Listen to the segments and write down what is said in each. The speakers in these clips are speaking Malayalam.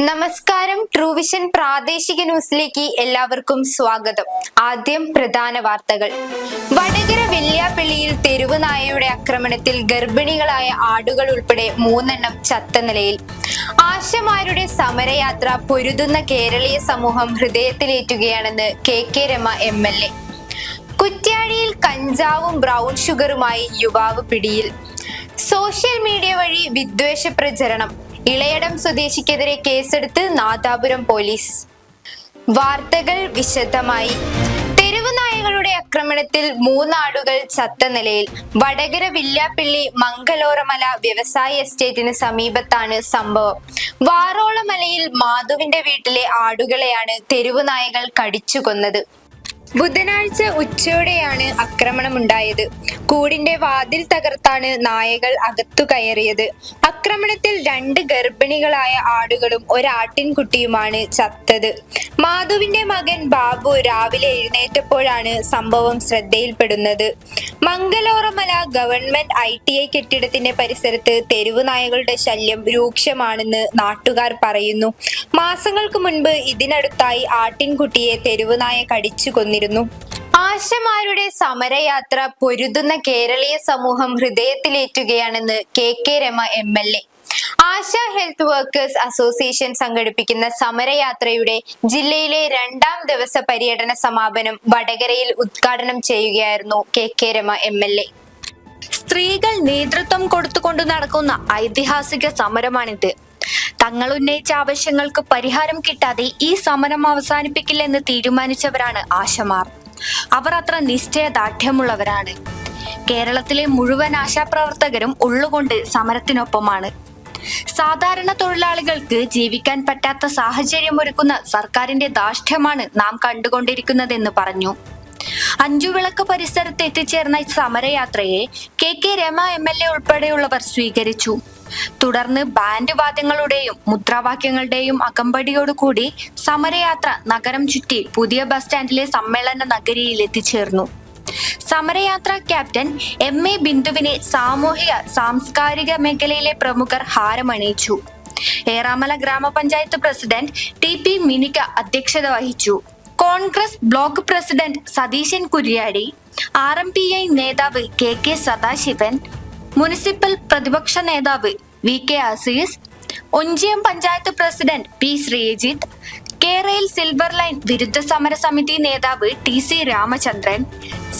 നമസ്കാരം. ട്രൂവിഷൻ പ്രാദേശിക ന്യൂസിലേക്ക് എല്ലാവർക്കും സ്വാഗതം. ആദ്യം പ്രധാന വാർത്തകൾ. വടകര വെള്ളിയാപ്പള്ളിയിൽ തെരുവ് നായയുടെ ആക്രമണത്തിൽ ഗർഭിണികളായ ആടുകൾ ഉൾപ്പെടെ മൂന്നെണ്ണം ചത്ത നിലയിൽ. ആശമാരുടെ സമരയാത്ര പൊരുതുന്ന കേരളീയ സമൂഹം ഹൃദയത്തിലേറ്റുകയാണെന്ന് K K Rema M L A. കുറ്റ്യാടിയിൽ കഞ്ചാവും ബ്രൗൺ ഷുഗറുമായി യുവാവ് പിടിയിൽ. സോഷ്യൽ മീഡിയ വഴി വിദ്വേഷ പ്രചരണം. ഇളയടം സ്വദേശിക്കെതിരെ കേസെടുത്ത് നാദാപുരം പോലീസ്. വാർത്തകൾ വിശദമായി. തെരുവുനായകളുടെ ആക്രമണത്തിൽ മൂന്നാടുകൾ ചത്ത നിലയിൽ. വടകര വില്ലാപ്പിള്ളി മംഗലോറമല വ്യവസായ എസ്റ്റേറ്റിന് സമീപത്താണ് സംഭവം. വാറോളമലയിൽ മാധുവിന്റെ വീട്ടിലെ ആടുകളെയാണ് തെരുവുനായകൾ കടിച്ചു കൊന്നത്. ബുധനാഴ്ച ഉച്ചയോടെയാണ് ആക്രമണമുണ്ടായത്. കൂടിന്റെ വാതിൽ തകർത്താണ് നായകൾ അകത്തു കയറിയത്. ആക്രമണത്തിൽ രണ്ട് ഗർഭിണികളായ ആടുകളും ഒരാട്ടിൻകുട്ടിയുമാണ് ചത്തത്. മാധുവിന്റെ മകൻ ബാബു രാവിലെ എഴുന്നേറ്റപ്പോഴാണ് സംഭവം ശ്രദ്ധയിൽപ്പെടുന്നത്. മംഗലോറമല ഗവൺമെന്റ് ഐ ടി ഐ കെട്ടിടത്തിന്റെ പരിസരത്ത് തെരുവ് നായകളുടെ ശല്യം രൂക്ഷമാണെന്ന് നാട്ടുകാർ പറയുന്നു. മാസങ്ങൾക്ക് മുൻപ് ഇതിനടുത്തായി ആട്ടിൻകുട്ടിയെ തെരുവ് നായ കടിച്ചു കൊന്നിരുന്നു. ആശമാരുടെ സമരയാത്ര പൊരുതുന്ന കേരളീയ സമൂഹം ഹൃദയത്തിലേറ്റുകയാണെന്ന് K K Rema M L A. ASHA health workers association സംഘടിപ്പിക്കുന്ന സമരയാത്രയുടെ ജില്ലയിലെ രണ്ടാം ദിവസ പര്യടന സമാപനം വടകരയിൽ ഉദ്ഘാടനം ചെയ്യുകയായിരുന്നു K K Rema M L A. സ്ത്രീകൾ നേതൃത്വം കൊടുത്തുകൊണ്ട് നടക്കുന്ന ഐതിഹാസിക സമരമാണിത്. തങ്ങൾ ഉന്നയിച്ച ആവശ്യങ്ങൾക്ക് പരിഹാരം കിട്ടാതെ ഈ സമരം അവസാനിപ്പിക്കില്ലെന്ന് തീരുമാനിച്ചവരാണ് ആശമാർ. അവർ അത്ര നിശ്ചയദാർഢ്യമുള്ളവരാണ്. കേരളത്തിലെ മുഴുവൻ ആശാപ്രവർത്തകരും ഉള്ളുകൊണ്ട് സമരത്തിനൊപ്പമാണ്. സാധാരണ തൊഴിലാളികൾക്ക് ജീവിക്കാൻ പറ്റാത്ത സാഹചര്യം ഒരുക്കുന്ന സർക്കാരിന്റെ ദാഷ്ട്യമാണ് നാം കണ്ടുകൊണ്ടിരിക്കുന്നതെന്ന് പറഞ്ഞു. അഞ്ചുവിളക്ക് പരിസരത്ത് എത്തിച്ചേർന്ന സമരയാത്രയെ K K Rema M L A ഉൾപ്പെടെയുള്ളവർ സ്വീകരിച്ചു. തുടർന്ന് ബാൻഡ് വാദ്യങ്ങളുടെയും മുദ്രാവാക്യങ്ങളുടെയും അകമ്പടിയോടുകൂടി സമരയാത്ര നഗരം ചുറ്റി പുതിയ ബസ് സ്റ്റാൻഡിലെ സമ്മേളന നഗരിയിൽ എത്തിച്ചേർന്നു. സമരയാത്ര ക്യാപ്റ്റൻ എം. എ. ബിന്ദുവിനെ സാമൂഹിക സാംസ്കാരിക മേഖലയിലെ പ്രമുഖർ ഹാരമണിയിച്ചു. ഏറാമല ഗ്രാമപഞ്ചായത്ത് പ്രസിഡന്റ് ടി. പി. മിനിക അധ്യക്ഷത വഹിച്ചു. Congress block president Satheesan Kuryadi R. M. P. I. നേതാവ് കെ. കെ. സദാശിവൻ മുനിസിപ്പൽ പ്രതിപക്ഷ നേതാവ് V K Azeez Onchiyam panchayat president P Sreejith കേരയിൽ സിൽവർ ലൈൻ വിരുദ്ധ സമര സമിതി നേതാവ് T C Ramachandran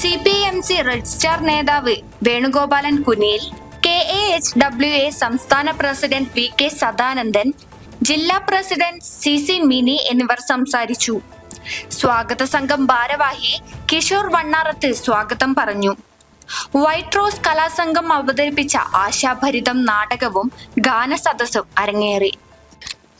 C P M C star നേതാവ് Venugopalan Kuniyil K A H W A സംസ്ഥാന പ്രസിഡന്റ് വി കെ സദാനന്ദൻ ജില്ലാ പ്രസിഡന്റ് സി സി മിനി എന്നിവർ സംസാരിച്ചു. സ്വാഗത സംഘം ഭാരവാഹി കിഷോർ വണ്ണാറത്ത് സ്വാഗതം പറഞ്ഞു. വൈറ്റ് റോസ് കലാസംഘം അവതരിപ്പിച്ച ആശാഭരിതം നാടകവും ഗാനസദസ്സും അരങ്ങേറി.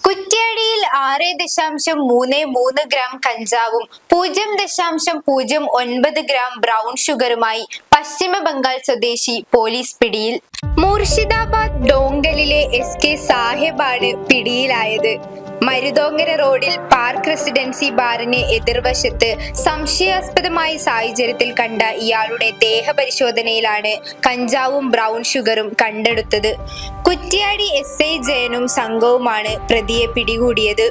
കുറ്റ്യാടിയിൽ ആറ് ദശാംശം മൂന്ന് മൂന്ന് ഗ്രാം കഞ്ചാവും പൂജ്യം ദശാംശം പൂജ്യം ഒൻപത് ഗ്രാം ബ്രൗൺ ഷുഗറുമായി പശ്ചിമ ബംഗാൾ സ്വദേശി പോലീസ് പിടിയിൽ. മുർഷിദാബാദ് ഡോങ്കലിലെ എസ് കെ സാഹിബാണ് പിടിയിലായത്. മരുതോങ്കര റോഡിൽ പാർക്ക് റെസിഡൻസി ബാറിന് എതിർവശത്ത് സംശയാസ്പദമായ സാഹചര്യത്തിൽ കണ്ട ഇയാളുടെ ദേഹപരിശോധനയിലാണ് കഞ്ചാവും ബ്രൗൺ ഷുഗറും കണ്ടെടുത്തത്. കുറ്റ്യാടി എസ് ഐ ജയനും സംഘവുമാണ് പ്രതിയെ പിടികൂടിയത്.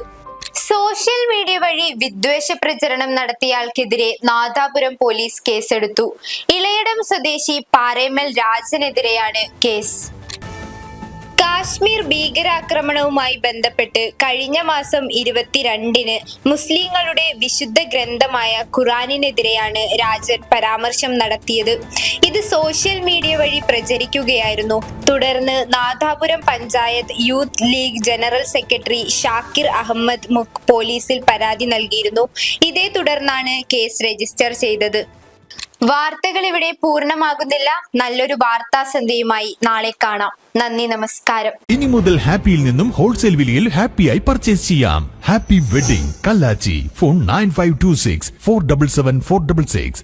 സോഷ്യൽ മീഡിയ വഴി വിദ്വേഷ പ്രചരണം നടത്തിയയാൾക്കെതിരെ നാദാപുരം പോലീസ് കേസെടുത്തു. ഇളയടം സ്വദേശി പാറേമൽ രാജനെതിരെയാണ് കേസ്. കാശ്മീർ ഭീകരാക്രമണവുമായി ബന്ധപ്പെട്ട് കഴിഞ്ഞ മാസം ഇരുപത്തിരണ്ടിന് മുസ്ലിങ്ങളുടെ വിശുദ്ധ ഗ്രന്ഥമായ ഖുറാനിനെതിരെയാണ് രാജൻ പരാമർശം നടത്തിയത്. ഇത് സോഷ്യൽ മീഡിയ വഴി പ്രചരിക്കുകയായിരുന്നു. തുടർന്ന് Nadapuram panchayat youth league general secretary Shakir Ahmed മുഖ് പോലീസിൽ പരാതി നൽകിയിരുന്നു. ഇതേ തുടർന്നാണ് കേസ് രജിസ്റ്റർ ചെയ്തത്. വാർത്തകൾ ഇവിടെ പൂർണമാകുന്നില്ല. നല്ലൊരു വാർത്താ സന്ധ്യയുമായി നാളെ കാണാം. നന്ദി നമസ്കാരം. ഇനി മുതൽ ഹാപ്പിയിൽ നിന്നും ഹോൾസെയിൽ വിലയിൽ ഹാപ്പിയായി പർച്ചേസ് ചെയ്യാം. Happy wedding Kallachi phone nine five two six four double seven four double six.